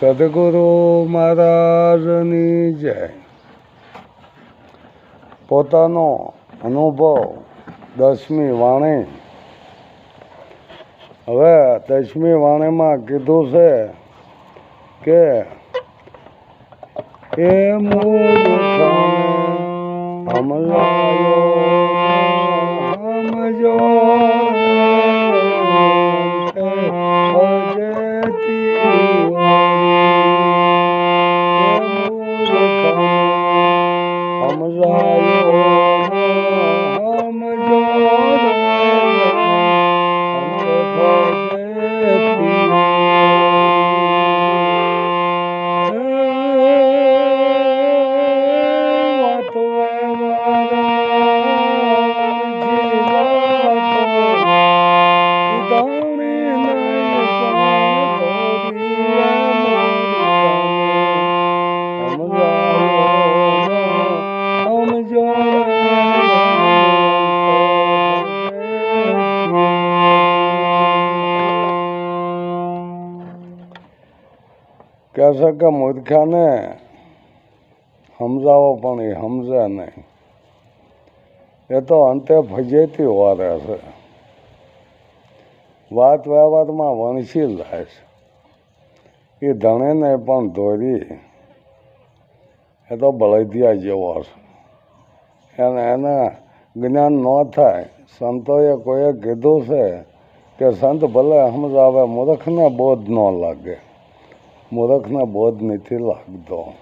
સદગુરુ મહારાજની જય. પોતાનો અનુભવ દસમી વાણી. હવે દસમી વાણીમાં કીધું છે કે એ મૂર્ખાને હમલાયો, હમજો. કહેશે કે મૂર્ખાને સમજાવો પણ એ સમજે નહીં. એ તો અંતે ફજેતી વારે છે. વાત વ્યવહારમાં વણસી લાય છે. એ ધણેને પણ દોરી એ તો બળદિયા જેવો છે. એને એને જ્ઞાન ન થાય. સંતોએ કોઈએ કીધું છે કે સંત ભલે સમજાવે, મૂર્ખને બોધ ન લાગે. મૂર્ખને બોધ નથી લાગતો.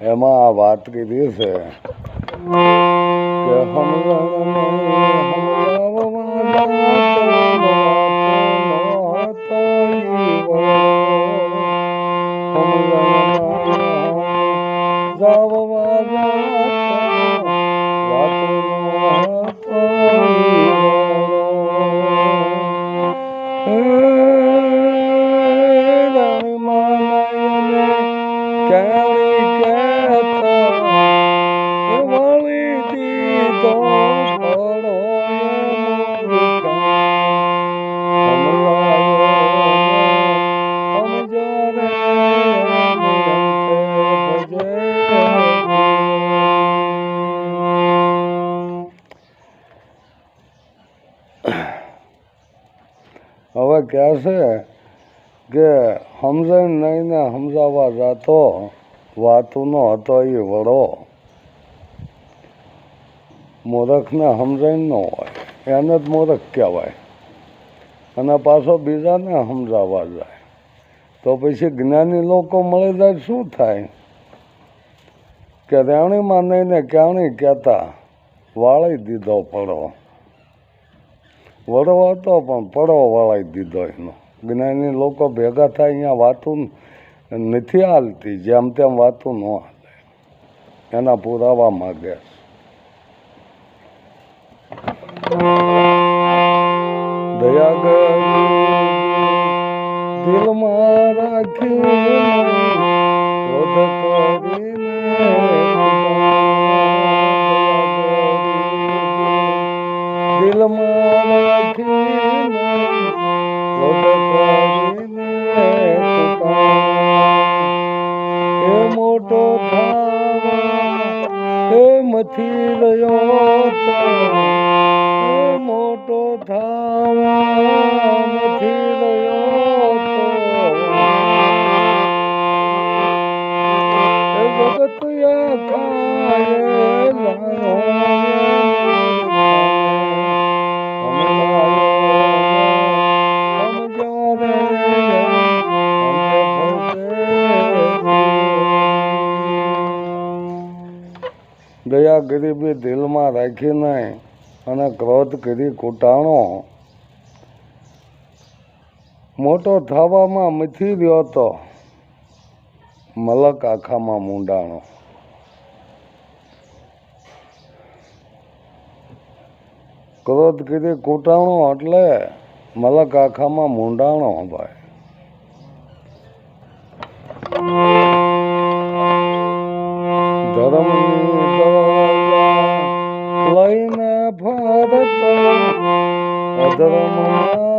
એમાં આ વાત કીધી છે કે સમજણને હવે કહે છે કે સમજણ નહીં ને સમજાવવા જાતો, વાતુનો હતો એ વડો. મૂર્ખને સમજણ ન હોય, એને જ મોરખ કહેવાય. અને પાછો બીજાને સમજાવવા જાય. તો પછી જ્ઞાની લોકો મળી જાય શું થાય? કે રેવણીમાં નહીં ને ક્યાણી કહેતા, વાળી દીધો પડો. વડો હતો પણ પડો વળાઈ દીધો એનો. જ્ઞાની લોકો ભેગા થાય અહીંયા વાતું નથી હાલતી, જેમ તેમ વાતું ન હાલે. એના પુરાવા માગે દયા દિલમાં રાખી દિલમાં ક્રોધ રાખીને અને ક્રોધ કરી કૂટાણો. મોટો થવામાં મથી રહ્યો તો મલક આખામાં મૂંડાણો. ક્રોધ કરી કૂટાણો એટલે મલક આખામાં મૂંડાણો ભાઈ. ધર્મની અધર્મમાં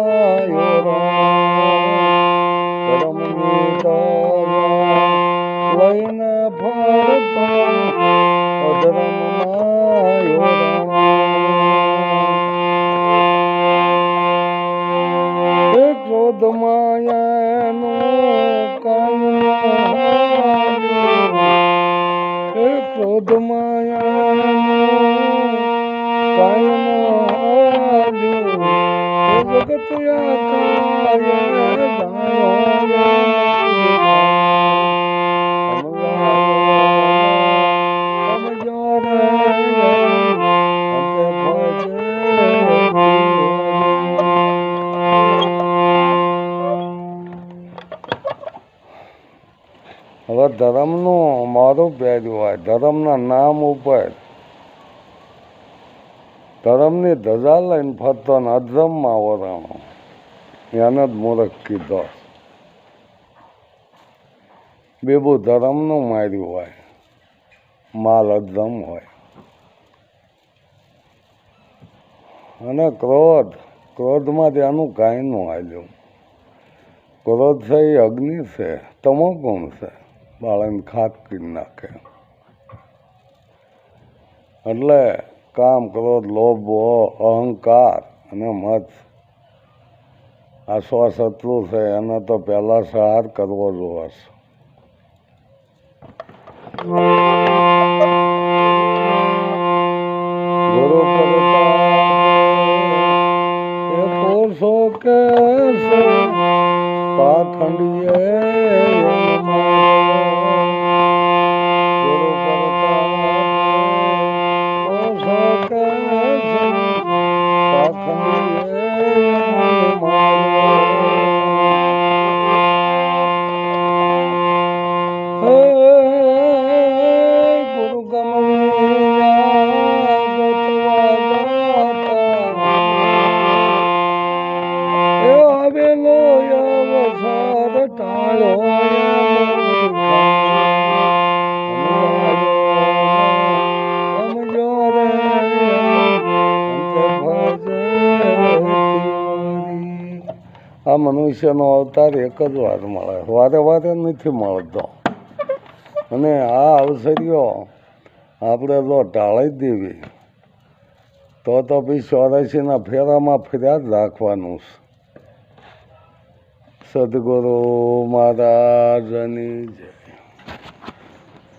ધર્મનું મારું પહેર્યું હોય, ધર્મના નામ ઉપર. ધર્મની ધજા લઈને ફરતો ને અધર્મમાં વરાણો. એને જ મૂર્ખ કીધો. બેબુ ધર્મનું માર્યું હોય, માલ અધર્મ હોય. અને ક્રોધ, ક્રોધમાંથી આનું કાંઈ ન હાલ્યું. ક્રોધ છે એ અગ્નિ છે તમો ગુણ છે. બાળાને ખાક કરી. નાખે એટલે કામ ક્રોધ લોભ મોહ, અહંકાર અને મત. આ સ્વશત્રુ છે એને તો પહેલાં સહાર કરવો જોવાશે ગુરુ એ પુરુષો કે પાખંડીએ આ મનુષ્યનો અવતાર એક જ વાર મળે. વારે વારે નથી મળતો. અને આ અવસરીઓ આપણે જો ટાળી દેવી, તો તો પછી ચોરાશીના ફેરામાં ફર્યા જ રાખવાનું સદગુરુ મહારાજની જય.